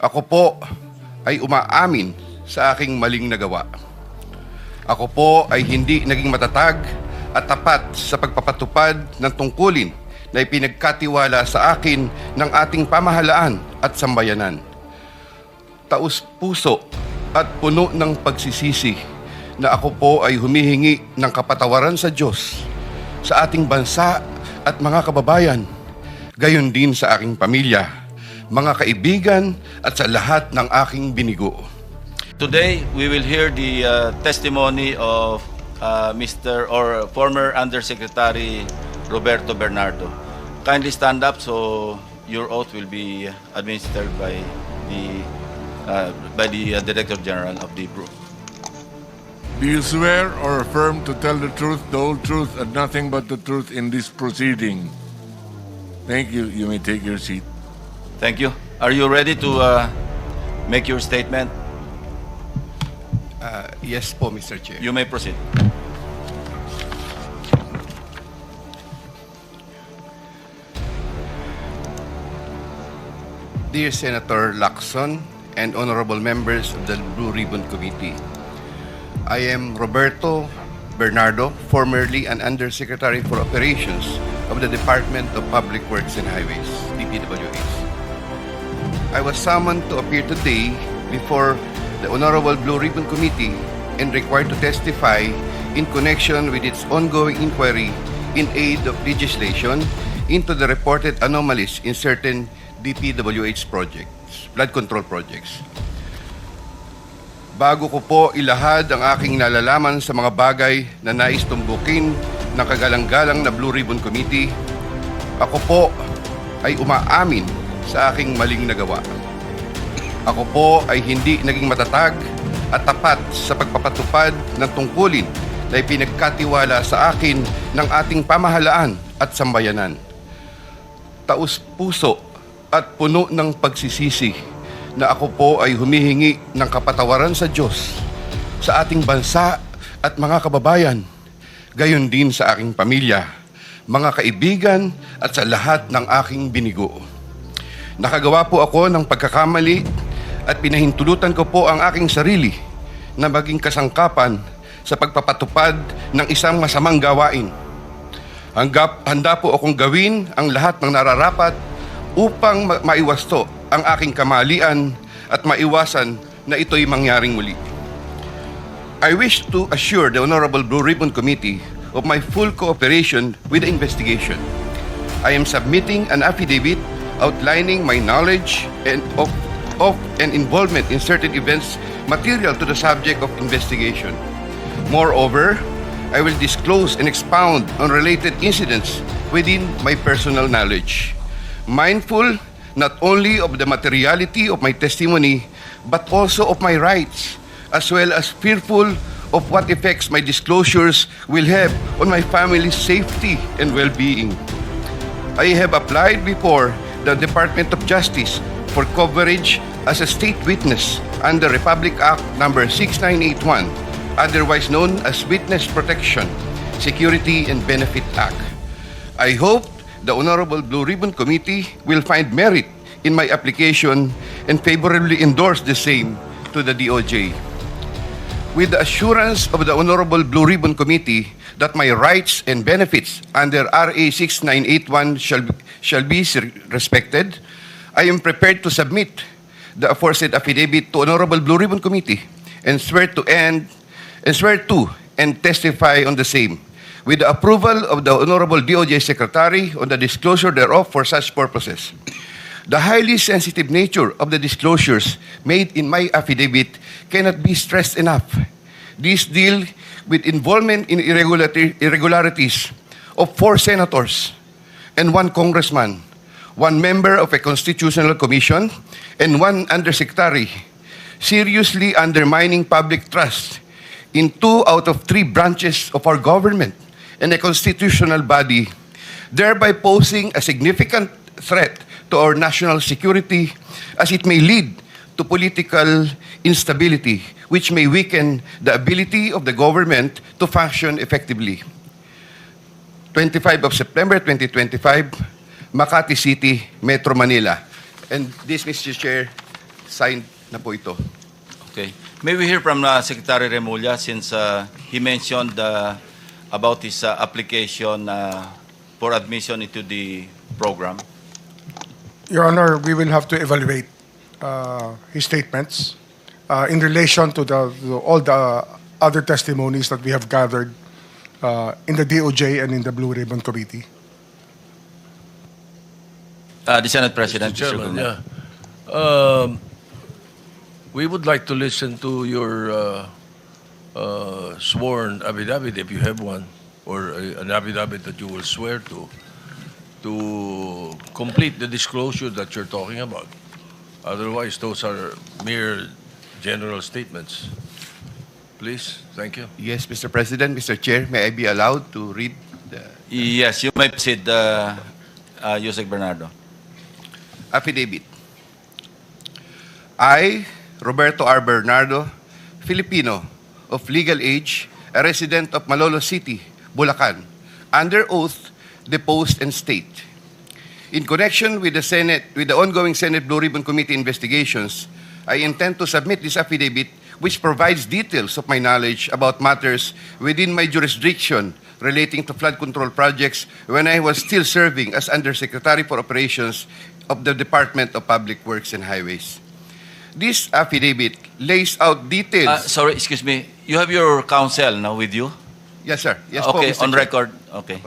Ako po ay umaamin sa aking maling nagawa. Ako po ay hindi naging matatag at tapat sa pagpapatupad ng tungkulin na ipinagkatiwala sa akin ng ating pamahalaan at sambayanan. Taus puso at puno ng pagsisisi na ako po ay humihingi ng kapatawaran sa Diyos, sa ating bansa at mga kababayan, gayon din sa aking pamilya, mga kaibigan at sa lahat ng aking binigo. Today, we will hear the uh, testimony of uh, Mr. or former Undersecretary Roberto Bernardo. Kindly stand up so your oath will be administered by the uh, by the uh, Director General of the group. Do you swear or affirm to tell the truth, the whole truth, and nothing but the truth in this proceeding? Thank you. You may take your seat. Thank you. Are you ready to uh, make your statement? Uh, yes po, Mr. Chair. You may proceed. Dear Senator Lacson and honorable members of the Blue Ribbon Committee, I am Roberto Bernardo, formerly an Undersecretary for Operations of the Department of Public Works and Highways, DPWH. I was summoned to appear today before the Honorable Blue Ribbon Committee and required to testify in connection with its ongoing inquiry in aid of legislation into the reported anomalies in certain DPWH projects, flood control projects. Bago ko po ilahad ang aking nalalaman sa mga bagay na nais tumbukin ng kagalang-galang na Blue Ribbon Committee, ako po ay umaamin sa aking maling nagawa. Ako po ay hindi naging matatag at tapat sa pagpapatupad ng tungkulin na ipinagkatiwala sa akin ng ating pamahalaan at sambayanan. Taus puso at puno ng pagsisisi na ako po ay humihingi ng kapatawaran sa Diyos, sa ating bansa at mga kababayan, gayon din sa aking pamilya, mga kaibigan at sa lahat ng aking binigo. Nakagawa po ako ng pagkakamali at pinahintulutan ko po ang aking sarili na maging kasangkapan sa pagpapatupad ng isang masamang gawain. Hanggap, handa po akong gawin ang lahat ng nararapat upang ma- maiwasto ang aking kamalian at maiwasan na ito'y mangyaring muli. I wish to assure the Honorable Blue Ribbon Committee of my full cooperation with the investigation. I am submitting an affidavit outlining my knowledge and of, of and involvement in certain events material to the subject of investigation. Moreover, I will disclose and expound on related incidents within my personal knowledge, mindful not only of the materiality of my testimony, but also of my rights, as well as fearful of what effects my disclosures will have on my family's safety and well-being. I have applied before the Department of Justice for coverage as a state witness under Republic Act number 6981, otherwise known as Witness Protection, Security and Benefit Act. I hope the Honorable Blue Ribbon Committee will find merit in my application and favorably endorse the same to the DOJ. With the assurance of the Honorable Blue Ribbon Committee that my rights and benefits under RA 6981 shall, shall be respected, I am prepared to submit the aforesaid affidavit to Honorable Blue Ribbon Committee and swear to end and swear to and testify on the same with the approval of the Honorable DOJ Secretary on the disclosure thereof for such purposes. The highly sensitive nature of the disclosures made in my affidavit cannot be stressed enough. These deal with involvement in irregularities of four senators and one congressman, one member of a constitutional commission, and one undersecretary, seriously undermining public trust in two out of three branches of our government and a constitutional body, thereby posing a significant threat to our national security as it may lead to political instability, which may weaken the ability of the government to function effectively. 25 of September 2025, Makati City, Metro Manila. And this, Mr. Chair, signed na po ito. Okay. May we hear from uh, Secretary Remulla since uh, he mentioned uh, about his uh, application uh, for admission into the program? Your Honor, we will have to evaluate uh, his statements uh, in relation to, the, to all the other testimonies that we have gathered uh, in the DOJ and in the Blue Ribbon Committee. Uh, the Senate President, Mr. Mr. Chairman, Gulman. yeah. Um, we would like to listen to your uh, uh, sworn affidavit, if you have one, or a- an affidavit that you will swear to, to complete the disclosure that you're talking about. Otherwise, those are mere general statements. Please, thank you. Yes, Mr. President, Mr. Chair, may I be allowed to read the Yes, you may proceed, uh, uh, Yusek Bernardo. affidavit. I, Roberto R. Bernardo, Filipino, of legal age, a resident of Malolo City, Bulacan, under oath, deposed and state. In connection with the Senate, with the ongoing Senate Blue Ribbon Committee investigations, I intend to submit this affidavit which provides details of my knowledge about matters within my jurisdiction relating to flood control projects when I was still serving as Undersecretary for Operations of the Department of Public Works and Highways. This affidavit lays out details. Uh, sorry, excuse me. You have your counsel now with you? yes, sir. Yes, po, okay, Mr. on Chair. record. Okay.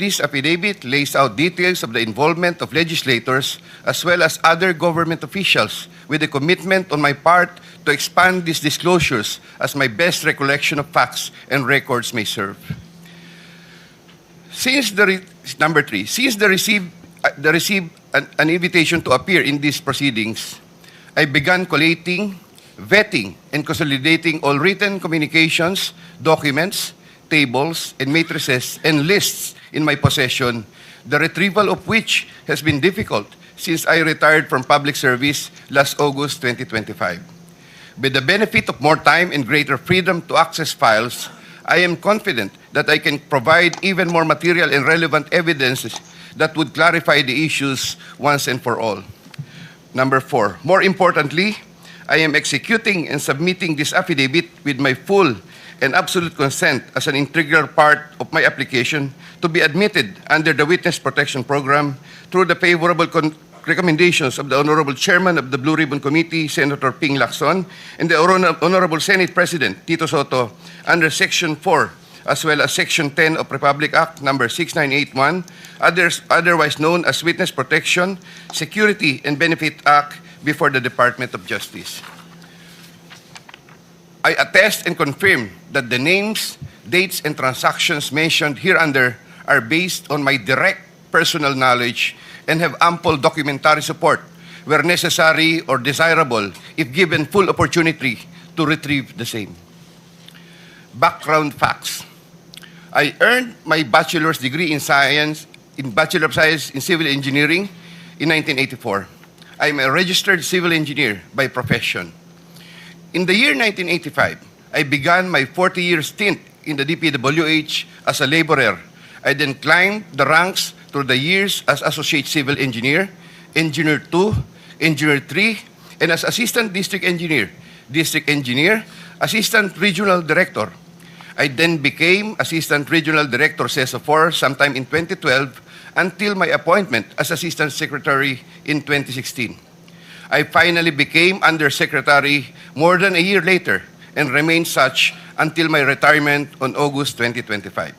This affidavit lays out details of the involvement of legislators as well as other government officials with a commitment on my part to expand these disclosures as my best recollection of facts and records may serve. Since the number three, since the receive uh, the receive an, an invitation to appear in these proceedings, I began collating, vetting, and consolidating all written communications, documents, tables, and matrices and lists in my possession, the retrieval of which has been difficult since I retired from public service last August 2025. With the benefit of more time and greater freedom to access files, I am confident that I can provide even more material and relevant evidences that would clarify the issues once and for all. Number four, more importantly, I am executing and submitting this affidavit with my full and absolute consent as an integral part of my application to be admitted under the Witness Protection Program through the favorable recommendations of the Honorable Chairman of the Blue Ribbon Committee, Senator Ping Lacson, and the Honorable Senate President, Tito Soto, under Section 4 as well as Section 10 of Republic Act Number 6981, others, otherwise known as Witness Protection, Security and Benefit Act before the Department of Justice. I attest and confirm that the names, dates, and transactions mentioned hereunder are based on my direct personal knowledge and have ample documentary support where necessary or desirable if given full opportunity to retrieve the same. Background facts. I earned my bachelor's degree in science, in Bachelor of Science in Civil Engineering in 1984. I am a registered civil engineer by profession. In the year 1985, I began my 40-year stint in the DPWH as a laborer. I then climbed the ranks through the years as Associate Civil Engineer, Engineer 2, Engineer 3, and as Assistant District Engineer, District Engineer, Assistant Regional Director. I then became Assistant Regional Director CESO 4 sometime in 2012 until my appointment as Assistant Secretary in 2016. I finally became Undersecretary more than a year later and remained such until my retirement on August 2025.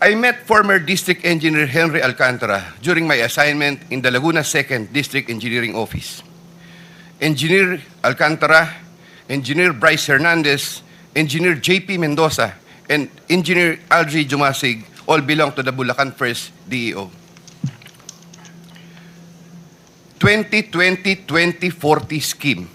I met former District Engineer Henry Alcantara during my assignment in the Laguna 2nd District Engineering Office. Engineer Alcantara, Engineer Bryce Hernandez, Engineer JP Mendoza, and Engineer Algie Jumasig all belong to the Bulacan First DEO. 2020-2040 scheme.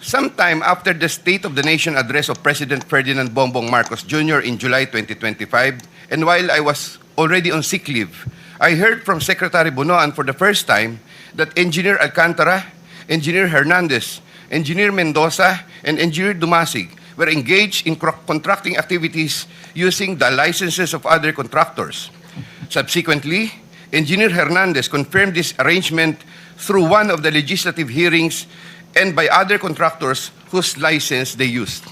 Sometime after the State of the Nation address of President Ferdinand Bongbong Marcos Jr. in July 2025, and while I was already on sick leave, I heard from Secretary Bunoan for the first time that Engineer Alcantara, Engineer Hernandez, Engineer Mendoza, and Engineer Dumasig were engaged in contracting activities using the licenses of other contractors. Subsequently, Engineer Hernandez confirmed this arrangement through one of the legislative hearings and by other contractors whose license they used.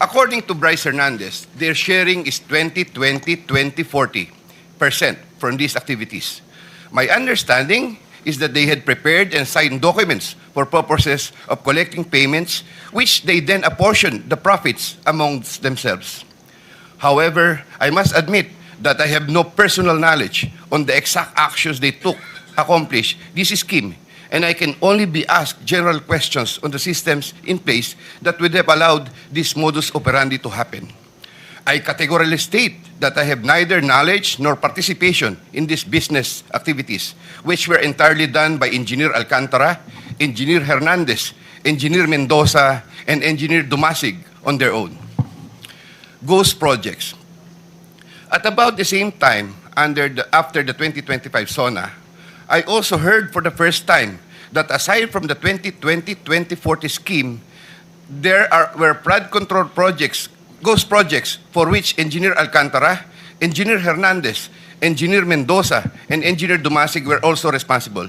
According to Bryce Hernandez, their sharing is 20, 20, 20, 40 percent from these activities. My understanding is that they had prepared and signed documents for purposes of collecting payments, which they then apportioned the profits amongst themselves. However, I must admit that I have no personal knowledge on the exact actions they took to accomplish this scheme, and I can only be asked general questions on the systems in place that would have allowed this modus operandi to happen. I categorically state that I have neither knowledge nor participation in these business activities, which were entirely done by Engineer Alcantara, Engineer Hernandez, Engineer Mendoza, and Engineer Dumasig on their own. Ghost projects. At about the same time, under the, after the 2025 SONA, I also heard for the first time that aside from the 2020-2040 scheme, there are were flood control projects, ghost projects, for which Engineer Alcantara, Engineer Hernandez, Engineer Mendoza, and Engineer Dumasig were also responsible.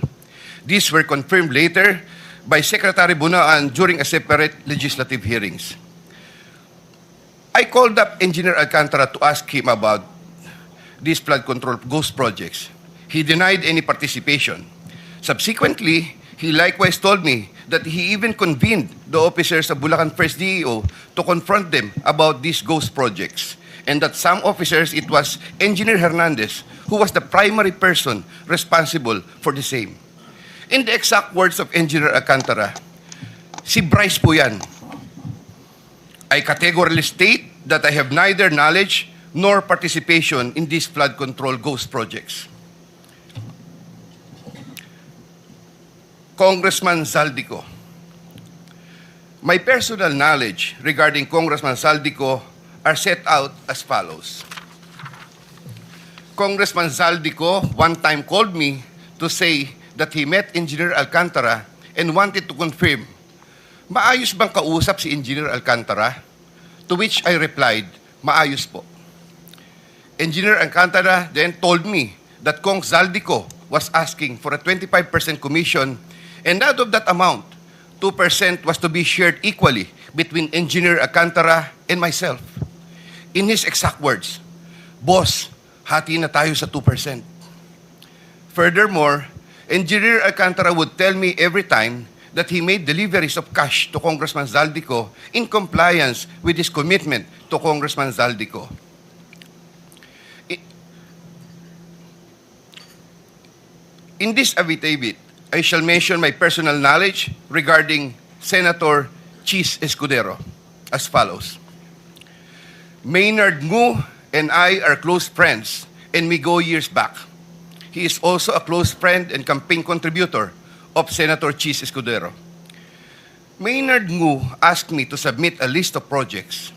These were confirmed later by Secretary Bunaan during a separate legislative hearings. I called up Engineer Alcantara to ask him about these flood control ghost projects. He denied any participation. Subsequently, he likewise told me that he even convened the officers of Bulacan First DEO to confront them about these ghost projects and that some officers, it was Engineer Hernandez who was the primary person responsible for the same. In the exact words of Engineer Alcantara, si Bryce po yan, I categorically state that I have neither knowledge nor participation in these flood control ghost projects. Congressman Zaldico. My personal knowledge regarding Congressman Zaldico are set out as follows. Congressman Zaldico one time called me to say that he met Engineer Alcantara and wanted to confirm Maayos bang kausap si Engineer Alcantara? To which I replied, maayos po. Engineer Alcantara then told me that Kong Zaldico was asking for a 25% commission and out of that amount, 2% was to be shared equally between Engineer Alcantara and myself. In his exact words, Boss, hati na tayo sa 2%. Furthermore, Engineer Alcantara would tell me every time that he made deliveries of cash to Congressman Zaldico in compliance with his commitment to Congressman Zaldico. In this affidavit, I shall mention my personal knowledge regarding Senator Chis Escudero as follows. Maynard Ngu and I are close friends and we go years back. He is also a close friend and campaign contributor of Senator Chis Escudero. Maynard Ngu asked me to submit a list of projects.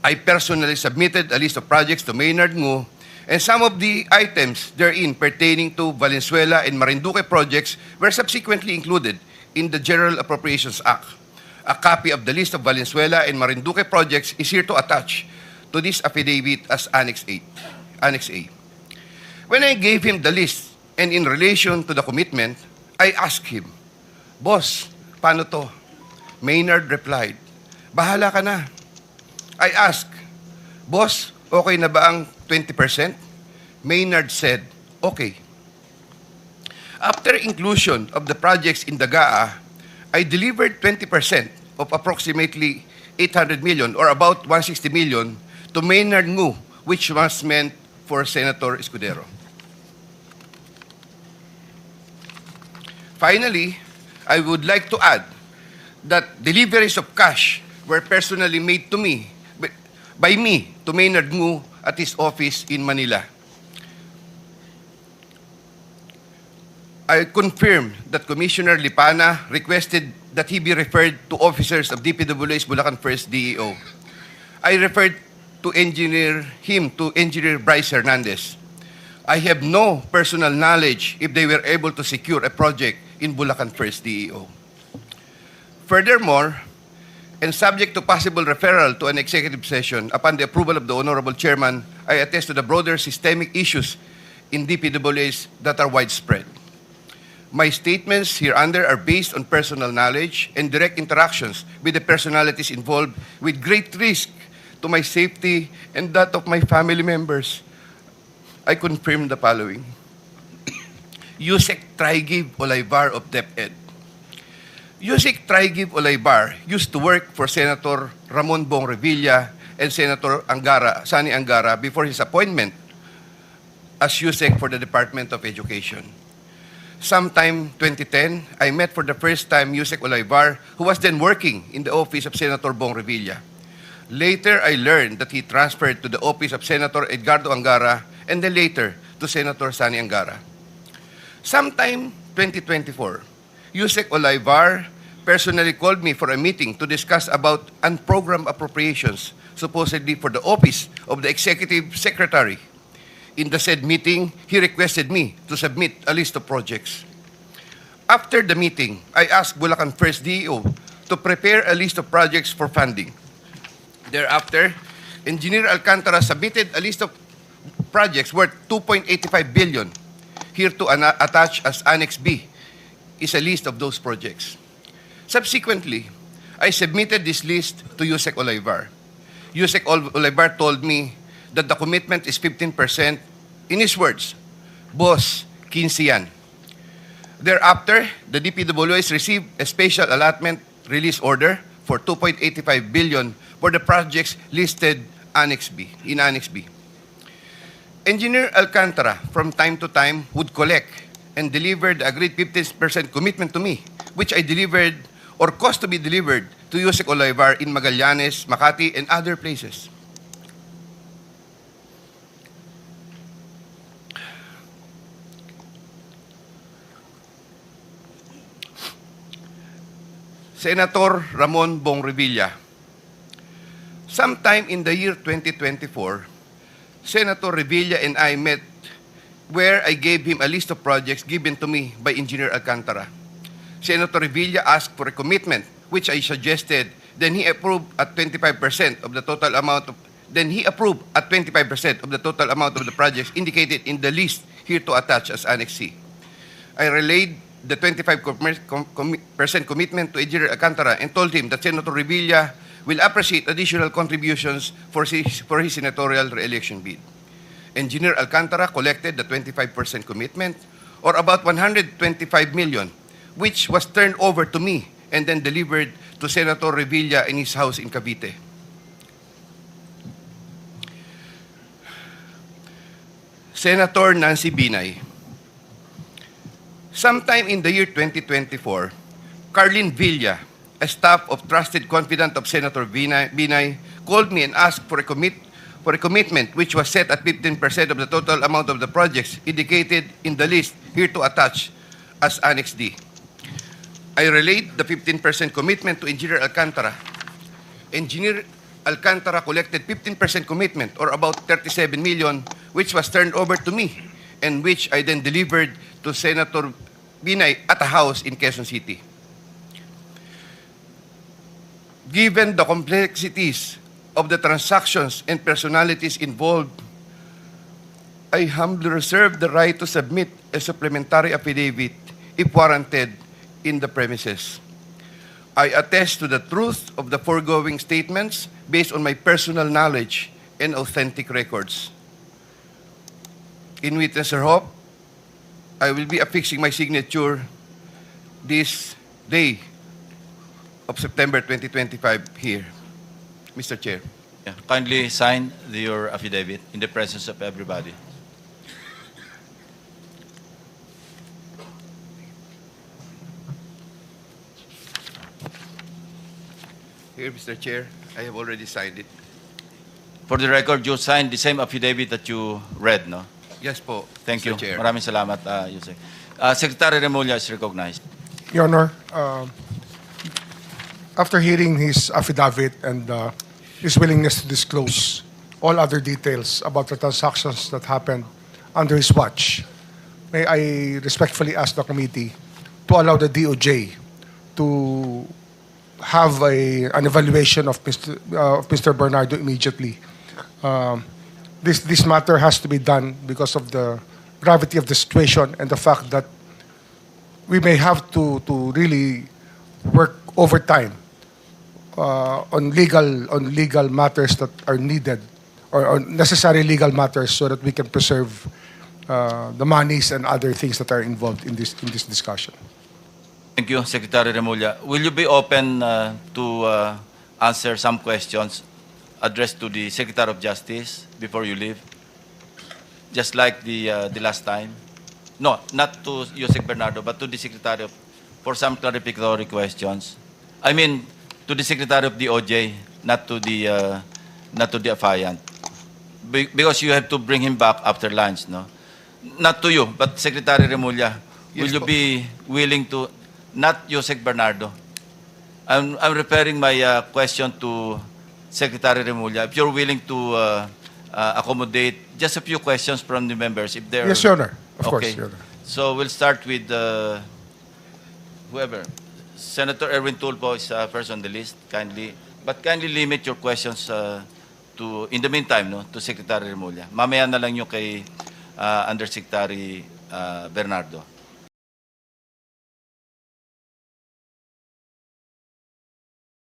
I personally submitted a list of projects to Maynard Ngu and some of the items therein pertaining to Valenzuela and Marinduque projects were subsequently included in the General Appropriations Act. A copy of the list of Valenzuela and Marinduque projects is here to attach to this affidavit as Annex 8, Annex A. When I gave him the list and in relation to the commitment, I asked him, Boss, paano to? Maynard replied, Bahala ka na. I asked, Boss, okay na ba ang 20%? Maynard said, okay. After inclusion of the projects in Dagaa, I delivered 20% of approximately 800 million or about 160 million to Maynard Ngu, which was meant for Senator Escudero. Finally, I would like to add that deliveries of cash were personally made to me by- me to Maynard Ngu at his office in Manila. I confirm that Commissioner Lipana requested that he be referred to officers of DPWH Bulacan First DEO. I referred to engineer him to engineer Bryce Hernandez. I have no personal knowledge if they were able to secure a project in Bulacan First DEO. Furthermore, and subject to possible referral to an executive session upon the approval of the Honorable Chairman, I attest to the broader systemic issues in DPWAs that are widespread. My statements hereunder are based on personal knowledge and direct interactions with the personalities involved with great risk to my safety and that of my family members. I confirm the following. Yusek Trigib Olaybar of DepEd. Yusek Trigib Olaybar used to work for Senator Ramon Bong Revilla and Senator Angara, Sani Angara before his appointment as Yusek for the Department of Education. Sometime 2010, I met for the first time Yusek Olaybar, who was then working in the office of Senator Bong Revilla. Later, I learned that he transferred to the office of Senator Edgardo Angara and then later to Senator Sani Angara. Sometime 2024, Yusek Olaybar personally called me for a meeting to discuss about unprogrammed appropriations, supposedly for the office of the Executive Secretary. In the said meeting, he requested me to submit a list of projects. After the meeting, I asked Bulacan First DEO to prepare a list of projects for funding. Thereafter, Engineer Alcantara submitted a list of projects worth 2.85 billion. Here to ana- attach as Annex B is a list of those projects. Subsequently, I submitted this list to Yusek Olaybar. Yusek Ol- Olaybar told me that the commitment is 15%. In his words, Boss, 15 yan. Thereafter, the DPWS received a special allotment release order for 2.85 billion for the projects listed Annex B, in Annex B. Engineer Alcantara, from time to time, would collect and deliver the agreed 15% commitment to me, which I delivered or caused to be delivered to Yusek Olaybar in Magallanes, Makati, and other places. Senator Ramon Bong Revilla. Sometime in the year 2024, Senator Revilla and I met where I gave him a list of projects given to me by Engineer Alcantara. Senator Revilla asked for a commitment, which I suggested. Then he approved at 25% of the total amount of then he approved at 25% of the total amount of the projects indicated in the list here to attach as Annex C. I relayed the 25 com- com- percent commitment to Engineer Alcantara and told him that Senator Revilla will appreciate additional contributions for his, for his senatorial re-election bid. Engineer Alcantara collected the 25% commitment, or about 125 million, which was turned over to me and then delivered to Senator Revilla in his house in Cavite. Senator Nancy Binay. Sometime in the year 2024, Carlin Villa, a staff of trusted confidant of Senator Binay, called me and asked for a commit for a commitment which was set at 15% of the total amount of the projects indicated in the list here to attach as Annex D. I relayed the 15% commitment to Engineer Alcantara. Engineer Alcantara collected 15% commitment or about 37 million which was turned over to me and which I then delivered to Senator Binay at a house in Quezon City. Given the complexities of the transactions and personalities involved, I humbly reserve the right to submit a supplementary affidavit if warranted in the premises. I attest to the truth of the foregoing statements based on my personal knowledge and authentic records. In witness or hope, I will be affixing my signature this day of September 2025 here. Mr. Chair. Yeah, Kindly sign the- your affidavit in the presence of everybody. Here, Mr. Chair, I have already signed it. For the record, you signed the same affidavit that you read, no? Yes po, Thank Mr. you. Chair. Maraming salamat, uh, Yusek. Uh, Secretary Remulla is recognized. Your Honor, um, after hearing his affidavit and uh, his willingness to disclose all other details about the transactions that happened under his watch, may I respectfully ask the committee to allow the DOJ to have a, an evaluation of Mr. Uh, of Mr. Bernardo immediately. Um, this this matter has to be done because of the gravity of the situation and the fact that we may have to, to really work overtime uh, on legal on legal matters that are needed or on necessary legal matters so that we can preserve uh, the monies and other things that are involved in this in this discussion. Thank you, Secretary Remulla. Will you be open uh, to uh, answer some questions addressed to the Secretary of Justice before you leave? Just like the, uh, the last time? No, not to Yusek Bernardo, but to the Secretary of, for some clarificatory questions. I mean, to the Secretary of the OJ, not to the, uh, not to the affiant. Be- because you have to bring him back after lunch, no? Not to you, but Secretary Remulla, will Yes you po. be willing to, not Yusek Bernardo, I'm, I'm referring my uh, question to Secretary Remulla. If you're willing to uh, uh, accommodate just a few questions from the members, if they're... Yes, Your Honor. Of course, Okay. Your Honor. So we'll start with uh, whoever. Senator Erwin Tulfo is uh, first on the list, kindly. But kindly limit your questions uh, to, in the meantime, no, to Secretary Remulla. Mamaya na lang yung kay uh, Undersecretary uh, Bernardo.